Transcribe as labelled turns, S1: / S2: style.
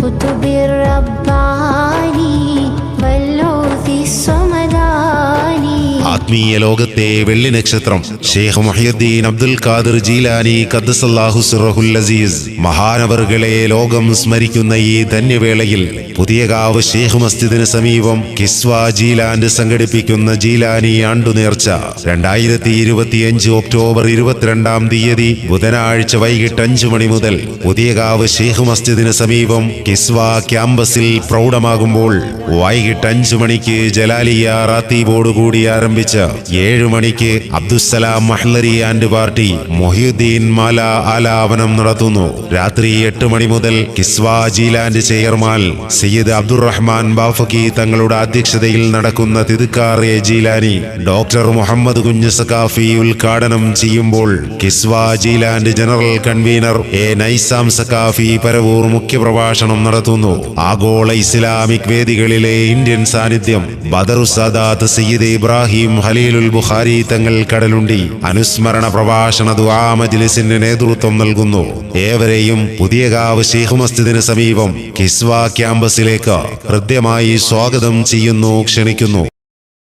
S1: القطب الرباني
S2: ആത്മീയ ലോകത്തെ വെള്ളി നക്ഷത്രം. Sheikh Muhiyuddin Abdul Qadir Jilani ഖദ്ദസല്ലാഹു സിറഹുൽ അസീസ്. മഹാനവറുകളെ ലോകം സ്മരിക്കുന്ന ഈ ധന്യവേളയിൽ പുതിയകാവ് ഷെയ്ഖ് മസ്ജിദിന് സമീപം കിസ്വ ജീലാൻഡ് സംഘടിപ്പിക്കുന്ന ജീലാനി ആണ്ടുനേർച്ച. രണ്ടായിരത്തി ഇരുപത്തിയഞ്ച് ഒക്ടോബർ ഇരുപത്തിരണ്ടാം തീയതി ബുധനാഴ്ച വൈകിട്ട് അഞ്ചു മണി മുതൽ പുതിയകാവ് ഷെയ്ഖ് മസ്ജിദിന് സമീപം കിസ്വ ക്യാമ്പസിൽ പ്രൗഢമാകുമ്പോൾ വൈകിട്ട് അഞ്ചു മണിക്ക് ജലാലിയ റാത്തീബോടുകൂടി ആരംഭിച്ച ഏഴു മണിക്ക് അബ്ദുസലാം മഹ്ലരി ആൻഡ് പാർട്ടി മൊഹീദ്ദീൻ മാല ആലാപനം നടത്തുന്നു. രാത്രി എട്ട് മണി മുതൽ കിസ്വ ജീലാൻഡ് ചെയർമാൻ സയ്യിദ് അബ്ദുറഹ്മാൻ ബാഫക്കി തങ്ങളുടെ അധ്യക്ഷതയിൽ നടക്കുന്ന തിരുക്കാർ എ ജീലാനി ഡോക്ടർ മുഹമ്മദ് കുഞ്ഞു സക്കാഫി ഉദ്ഘാടനം ചെയ്യുമ്പോൾ Kiswa Jeeland general convener A Naizam Saqafi Paravur മുഖ്യപ്രഭാഷണം നടത്തുന്നു. ആഗോള ഇസ്ലാമിക് വേദികളിലെ ഇന്ത്യൻ സാന്നിധ്യം ബദറു സാദാത്ത് സയ്യിദ് ഇബ്രാഹിം ഖലീലുൽ ബുഖാരി തങ്ങൾ കടലുണ്ടി അനുസ്മരണ പ്രഭാഷണ ദുആ നേതൃത്വം നൽകുന്നു. ഏവരെയും പുതിയ കാവ് ഷെയ്ഖ് മസ്ജിദിന് സമീപം കിസ്വ ക്യാമ്പസിലേക്ക് ഹൃദ്യമായി സ്വാഗതം ചെയ്യുന്നു ക്ഷണിക്കുന്നു.